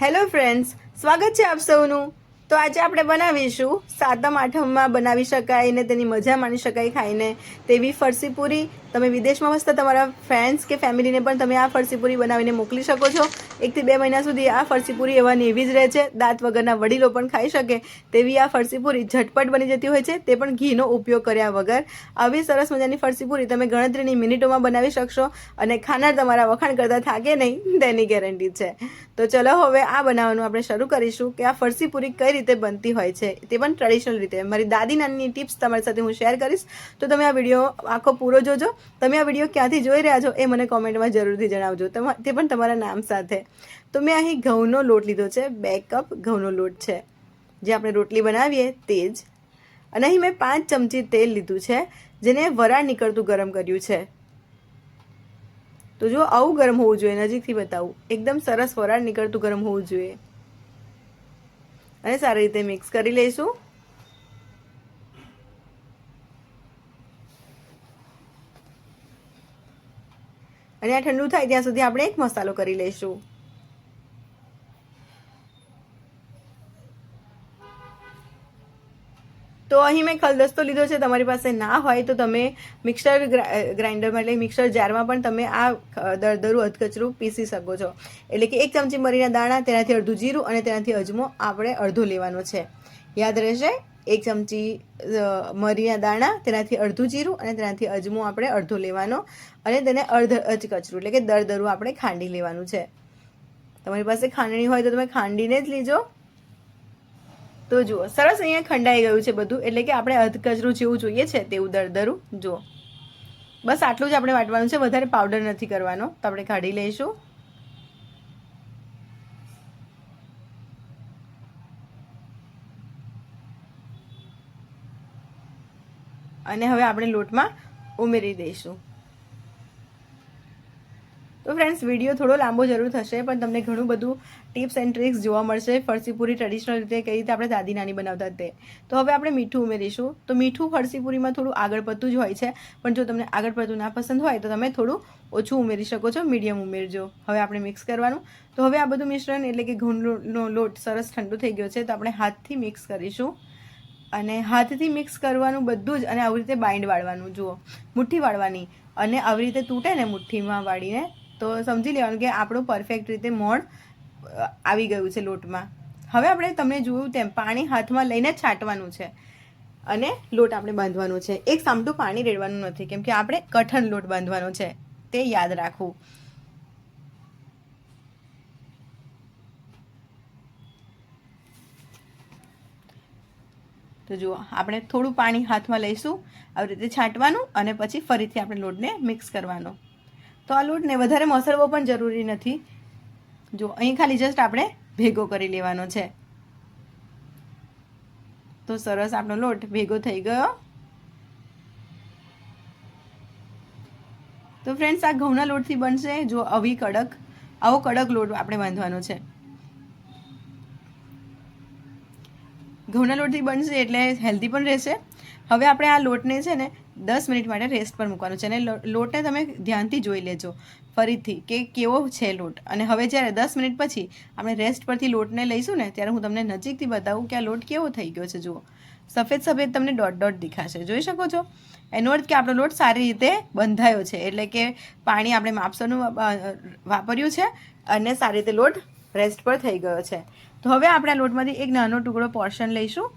Hello friends, સ્વાગત છે આપ સૌનું. તો આજે આપણે બનાવીશું સાતમ આઠમમાં બનાવી શકાય ને તેની મજા માણી શકાય ખાઈને તેવી ફરસી પૂરી તમે વિદેશમાં વસતા તમારા ફ્રેન્ડ્સ કે ફેમિલીને પણ તમે આ ફરસીપુરી બનાવીને મોકલી શકો છો. એકથી બે મહિના સુધી આ ફરસીપુરી એવાની એવી જ રહે છે. દાંત વગરના વડીલો પણ ખાઈ શકે તેવી આ ફરસીપુરી ઝટપટ બની જતી હોય છે. તે પણ ઘીનો ઉપયોગ કર્યા વગર. આવી સરસ મજાની ફરસીપુરી તમે ગણતરીની મિનિટોમાં બનાવી શકશો અને ખાનાર તમારા વખાણ કરતાં થાકે નહીં, તેની ગેરંટી છે. તો ચલો હવે આ બનાવવાનું આપણે શરૂ કરીશું કે આ ફરસીપુરી કઈ રીતે બનતી હોય છે. તે પણ ટ્રેડિશનલ રીતે. મારી દાદી નાની ટિપ્સ તમારી સાથે હું શેર કરીશ. તો તમે આ વીડિયો આખો પૂરો જોજો. તમે આ વીડિયો ક્યાંથી જોઈ રહ્યા છો એ મને કોમેન્ટમાં જરૂરથી જણાવજો. તે પણ તમારા નામ સાથે. તો મેં અહીં ઘઉંનો લોટ લીધો છે. બે કપ ઘઉંનો લોટ છે. જે આપણે રોટલી બનાવીએ તે જ. અને અહીં મેં પાંચ ચમચી તેલ લીધું છે, જેને વરાળ નીકળતું ગરમ કર્યું છે. તો જો આવું ગરમ હોવું જોઈએ. નજીકથી બતાવું. એકદમ સરસ વરાળ નીકળતું ગરમ હોવું જોઈએ. અને સારી રીતે મિક્સ કરી લઈશું. અને આ ઠંડુ થાય ત્યાં સુધી આપણે એક મસાલો કરી લઈશું. તો અહીં મેં ખલદસ્તો લીધો છે, તમારી પાસે ના હોય તો તમે મિક્સર ગ્રાઇન્ડરમાં એટલે મિક્સર જારમાં પણ તમે આ દરદરું અધકચરું પીસી શકો છો. એટલે કે એક ચમચી મરીના દાણા, તેનાથી અડધું જીરું અને તેનાથી અજમો આપણે અડધો લેવાનો છે. યાદ રહેશે? એક ચમચી મરીના દાણા, તેનાથી અડધું જીરું અને તેનાથી અજમો આપણે અડધો લેવાનો અને તેને અર્ધ અચકચરું એટલે કે દરદરું આપણે ખાંડી લેવાનું છે. તમારી પાસે ખાંડણી હોય તો તમે ખાંડીને જ લીજો. તો જુઓ, સરસ અહીંયા ખંડાઈ ગયું છે બધું, એટલે કે આપણે અધકચરું જેવું જોઈએ છે તેવું દરદરું. જુઓ. બસ આટલું જ આપણે વાટવાનું છે, વધારે પાવડર નથી કરવાનો. તો આપણે કાઢી લઈશું. અને હવે આપણે લોટમાં ઉમેરી દઈશું. તો ફ્રેન્ડ્સ વીડિયો થોડો લાંબો જરૂર થશે, પણ તમને ઘણું બધું ટિપ્સ એન્ડ ટ્રિક્સ જોવા મળશે. ફરસીપુરી ટ્રેડિશનલ રીતે કઈ રીતે આપણે દાદી નાની બનાવતા તે. તો હવે આપણે મીઠું ઉમેરીશું. તો મીઠું ફરસીપુરીમાં થોડું આગળ પડતું જ હોય છે, પણ જો તમને આગળ પડતું ના પસંદ હોય, તો તમે થોડું ઓછું ઉમેરી શકો છો મીડિયમ ઉમેરજો. હવે આપણે મિક્સ કરવાનું. તો હવે આ બધું મિશ્રણ એટલે કે ઘઉંનો લોટ સરસ ઠંડુ થઈ ગયો છે, તો આપણે હાથથી મિક્સ કરીશું. અને હાથથી મિક્સ કરવાનું બધું જ અને આવી રીતે બાઇન્ડ વાળવાનું, જુઓ. મુઠ્ઠી વાળવાની અને આવી રીતે તૂટે ને મુઠ્ઠીમાં વાળીને, તો સમજી લેવાનું કે આપણું પરફેક્ટ રીતે મોણ આવી ગયું છે લોટમાં. હવે આપણે તમને જોયું તેમ પાણી હાથમાં લઈને છાંટવાનું છે અને લોટ આપણે બાંધવાનો છે. એક સામટું પાણી રેડવાનું નથી, કેમ કે આપણે કઠણ લોટ બાંધવાનો છે. તે યાદ રાખવું. તો જુઓ, આપણે થોડું પાણી હાથમાં લઈશું, આવી રીતે છાંટવાનું અને પછી ફરીથી આપણે લોટને મિક્સ કરવાનો. તો આ લોટને વધારે મસળવો પણ જરૂરી નથી. જો, અહીં ખાલી જસ્ટ આપણે ભેગો કરી લેવાનો છે. તો સરસ આપણો લોટ ભેગો થઈ ગયો. તો ફ્રેન્ડ્સ આ ઘઉંના લોટથી બનશે જો આવી કડક, આવો કડક લોટ આપણે બાંધવાનો છે. ઘઉંના લોટથી બનશે એટલે હેલ્ધી પણ રહેશે. હવે આપણે આ લોટને છે ને દસ મિનિટ માટે રેસ્ટ પર મૂકવાનો છે અને લોટને તમે ધ્યાનથી જોઈ લેજો ફરીથી કે કેવો છે લોટ. અને હવે જ્યારે દસ મિનિટ પછી આપણે રેસ્ટ પરથી લોટને લઈશું ને ત્યારે હું તમને નજીકથી બતાવું કે આ લોટ કેવો થઈ ગયો છે. જુઓ. સફેદ સફેદ તમને ડોટ ડોટ દેખાશે. જોઈ શકો છો? એનો અર્થ કે આપણો લોટ સારી રીતે બંધાયો છે. એટલે કે પાણી આપણે માપસરનું વાપર્યું છે અને સારી રીતે લોટ રેસ્ટ પર થઈ ગયો છે. તો હવે આપણે આ લોટમાંથી એક નાનો ટુકડો પોર્શન લઈશું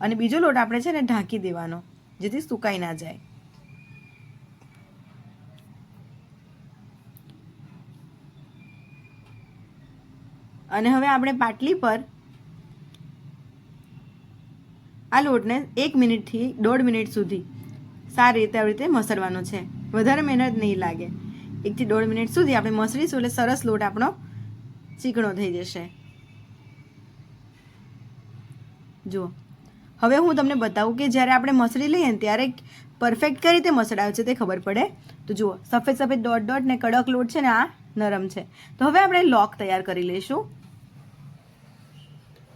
અને બીજો લોટ આપણે છે ને ઢાંકી દેવાનો, જેથી સુકાઈ ના જાય. અને હવે આપણે પાટલી પર આ લોટને એક મિનિટથી દોઢ મિનિટ સુધી સારી રીતે આવી રીતે મસળવાનો છે. વધારે મહેનત નહીં લાગે. એકથી દોઢ મિનિટ સુધી આપણે મસળીશું એટલે સરસ લોટ આપણો ચીકણો થઈ જશે. જુઓ. હવે હું તમને બતાવું કે જ્યારે આપણે મસળી લઈએ ને ત્યારે પરફેક્ટ કઈ રીતે મસળાવે છે તે ખબર પડે? તો જુઓ, સફેદ સફેદ ડોટ ડોટ ને કડક લોટ છે ને આ નરમ છે. તો હવે આપણે લોક તૈયાર કરી લઈશું.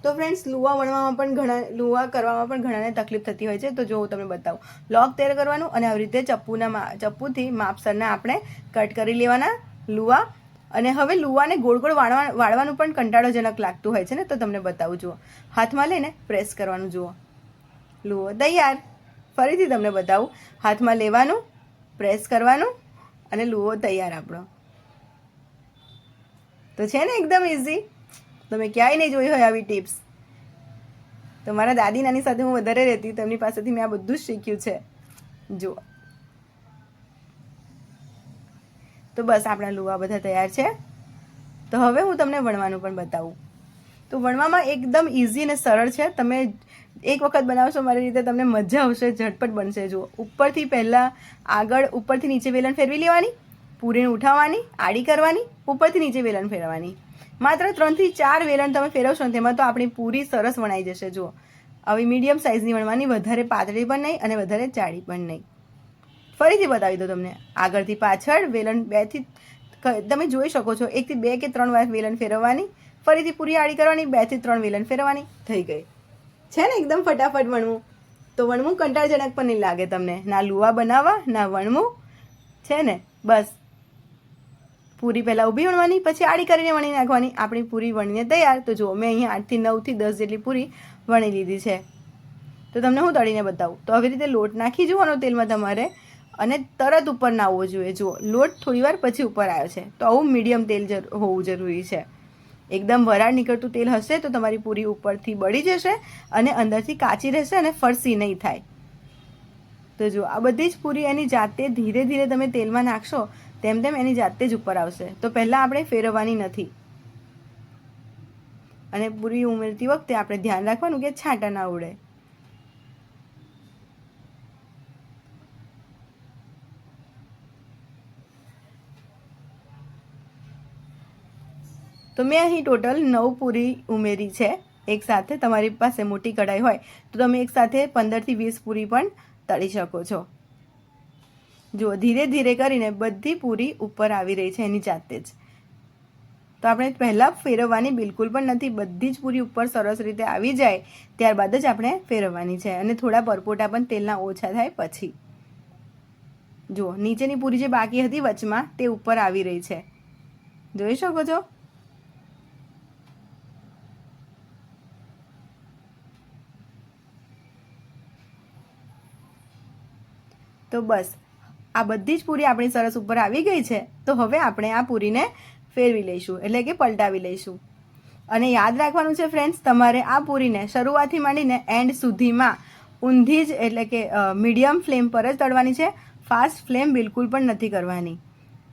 તો ફ્રેન્ડ્સ લુવા વણવામાં પણ ઘણા, લુવા કરવામાં પણ ઘણાને તકલીફ થતી હોય છે. તો જો હું તમને બતાવું. લોક તૈયાર કરવાનું અને આવી રીતે ચપ્પુના ચપ્પુથી માપસરના આપણે કટ કરી લેવાના લુવા અને હવે લુવાને ગોળ ગોળ વાળવા વાળવાનું પણ કંટાળોજનક લાગતું હોય છે ને, તો તમને બતાવું, જુઓ. હાથમાં લઈને પ્રેસ કરવાનું, જુઓ. લુઓ, તૈયાર. ફરીથી તમને બતાવું. હાથમાં લેવાનું પ્રેસ કરવાનું, અને લુઓ તૈયાર આપણો. તો છે ને એકદમ ઇઝી તમે ક્યાંય નહીં જોઈ હોય આવી ટિપ્સ તો મારા દાદી નાની સાથે હું વધારે રહેતી, તેમની પાસેથી મેં આ બધું જ શીખ્યું છે. જુઓ. તો બસ આપણા લુવા બધા તૈયાર છે. તો હવે હું તમને વણવાનું પણ બતાવું. તો વણવામાં એકદમ ઇઝી અને સરળ છે. તમે એક વખત બનાવશો મારી રીતે તમને મજા આવશે, ઝટપટ બનશે. જુઓ, ઉપરથી પહેલાં આગળ ઉપરથી નીચે વેલણ ફેરવી લેવાની, પૂરીને ઉઠાવવાની, આડી કરવાની, ઉપરથી નીચે વેલણ ફેરવવાની. માત્ર ત્રણથી ચાર વેલણ તમે ફેરવશો ને તેમાં તો આપણી પૂરી સરસ વણાઈ જશે. જુઓ, આવી મીડિયમ સાઇઝની વણવાની વધારે પાતળી પણ નહીં અને વધારે જાડી પણ નહીં. ફરીથી બતાવી દો તમને. આગળથી પાછળ વેલણ બેથી તમે જોઈ શકો છો, એકથી બે કે ત્રણ વાર વેલણ ફેરવવાની, ફરીથી પૂરી આડી કરવાની, બેથી ત્રણ વેલણ ફેરવવાની થઈ ગઈ. છે ને એકદમ ફટાફટ વણવું? તો વણવું કંટાળજનક પણ નહીં લાગે તમને. ના લુવા બનાવવા, ના વણવું. છે ને? બસ. પૂરી પહેલાં ઊભી વણવાની, પછી આડી કરીને વણી નાખવાની. આપણી પૂરી વણીને તૈયાર. તો જુઓ મેં અહીંયા આઠથી નવથી દસ જેટલી પૂરી વણી લીધી છે. તો તમને હું તળીને બતાવું. તો આવી રીતે લોટ નાખી જુઓનો તેલમાં તમારે. અને તરત ઉપર ના આવવો જોઈએ. જુઓ, લોટ થોડી વાર પછી ઉપર આવ્યો છે. તો આવું મીડિયમ તેલ હોવું જરૂરી છે. એકદમ વરાળ નીકળતું તેલ હશે તો તમારી પૂરી ઉપરથી બળી જશે અને અંદરથી કાચી રહેશે અને ફરસી નહીં થાય. તો જુઓ, આ બધી જ પૂરી એની જાતે ધીરે ધીરે તમે તેલમાં નાખશો, તેમ તેમ એની જાતે જ ઉપર આવશે. તો પહેલાં આપણે ફેરવવાની નથી. અને પૂરી ઉમેરતી વખતે આપણે ધ્યાન રાખવાનું કે છાંટા ના ઉડે. તો મેં અહીં ટોટલ નવ પૂરી ઉમેરી છે. એકસાથે તમારી પાસે મોટી કઢાઈ હોય તો તમે એકસાથે પંદરથી વીસ પૂરી પણ તળી શકો છો. જુઓ, ધીરે ધીરે કરીને બધી પૂરી ઉપર આવી રહી છે એની જાતે જ. તો આપણે પહેલાં ફેરવવાની બિલકુલ પણ નથી, બધી જ પૂરી ઉપર સરસ રીતે આવી જાય, ત્યારબાદ જ આપણે ફેરવવાની છે અને થોડા પરપોટા પણ તેલના ઓછા થાય પછી. જુઓ, નીચેની પૂરી જે બાકી હતી વચમાં તે ઉપર આવી રહી છે. જોઈ શકો છો? તો બસ. આ બધી જ પૂરી આપણી સરસ ઉપર આવી ગઈ છે, તો હવે આપણે આ પૂરીને ફેરવી લઈશું, એટલે કે પલટાવી લઈશું. અને યાદ રાખવાનું છે ફ્રેન્ડ્સ તમારે આ પૂરીને શરૂઆતથી માંડીને એન્ડ સુધીમાં ઊંધી જ એટલે કે મીડિયમ ફ્લેમ પર જ તળવાની છે. ફાસ્ટ ફ્લેમ બિલકુલ પણ નથી કરવાની.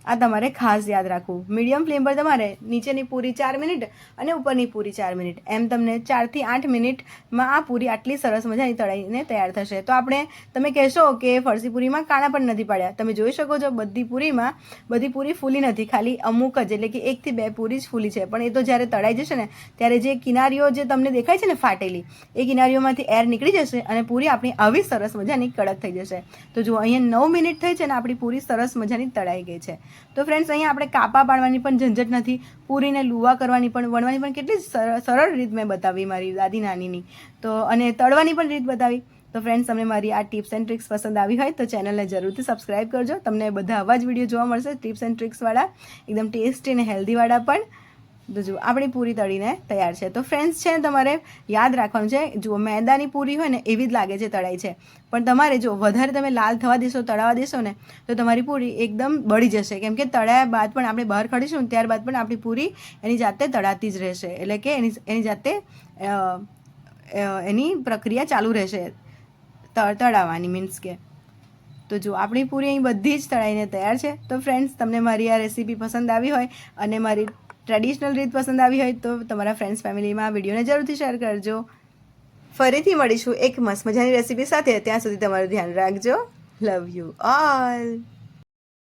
આ તમારે ખાસ યાદ રાખવું. મીડિયમ ફ્લેમ પર તમારે નીચેની પૂરી ચાર મિનિટ અને ઉપરની પૂરી ચાર મિનિટ. એમ તમને ચારથી આઠ મિનિટમાં આ પૂરી આટલી સરસ મજાની તળાઈને તૈયાર થશે. તો આપણે, તમે કહેશો કે ફરસી પૂરીમાં કાણા પણ નથી પાડ્યા. તમે જોઈ શકો છો બધી પૂરીમાં, બધી પૂરી ફૂલી નથી. ખાલી અમુક જ, એટલે કે એકથી બે પૂરી જ ફૂલી છે. પણ એ તો જ્યારે તળાઈ જશે ને, ત્યારે જે કિનારીઓ જે તમને દેખાય છે ને ફાટેલી, એ કિનારીઓમાંથી એર નીકળી જશે અને પૂરી આપણી આવી સરસ મજાની કડક થઈ જશે. તો જુઓ, અહીંયા નવ મિનિટ થઈ છે ને આપણી પૂરી સરસ મજાની તળાઈ ગઈ છે. તો ફ્રેન્ડ્સ અહીંયા આપણે કાપા પાડવાની પણ ઝંઝટ નથી. પૂરીને લુવા કરવાની પણ, વણવાની પણ કેટલી સરળ રીત મેં બતાવી મારી દાદી નાનીની. તો, અને તળવાની પણ રીત બતાવી. તો ફ્રેન્ડ્સ તમને મારી આ ટિપ્સ એન્ડ ટ્રિક્સ પસંદ આવી હોય તો ચેનલને જરૂરથી સબસ્ક્રાઇબ કરજો. તમને બધા આવા જ વીડિયો જોવા મળશે ટિપ્સ એન્ડ ટ્રિક્સવાળા એકદમ ટેસ્ટી અને હેલ્ધીવાળા પણ. જુઓ, આપણી પૂરી તળીને તૈયાર છે. તો ફ્રેન્ડ્સ છે તમારે યાદ રાખવાનું છે, જુઓ, મેદાની પૂરી હોય ને, એવી જ લાગે છે તળાઈ છે. પણ તમારે જો વધારે તમે લાલ થવા દેશો, તળાવા દેશો ને, તો તમારી પૂરી એકદમ બળી જશે. કેમ કે તળાયા બાદ પણ આપણે બહાર કાઢીશું ત્યારબાદ પણ આપણી પૂરી એની જાતે તળાતી જ રહેશે. એટલે કે એની એની જાતે એની પ્રક્રિયા ચાલુ રહેશે. તળાવવાની મીન્સ કે. તો જો આપણી પૂરી અહીં બધી જ તળાઈને તૈયાર છે. તો ફ્રેન્ડ્સ તમને મારી આ રેસીપી પસંદ આવી હોય અને મારી ટ્રેડિશનલ રીત પસંદ આવી હોય તો તમારા ફ્રેન્ડ્સ ફેમિલીમાં વિડીયોને જરૂરથી શેર કરજો. ફરીથી મળીશું એક મસ્ત મજાની રેસીપી સાથે. ત્યાં સુધી તમારું ધ્યાન રાખજો. Love you all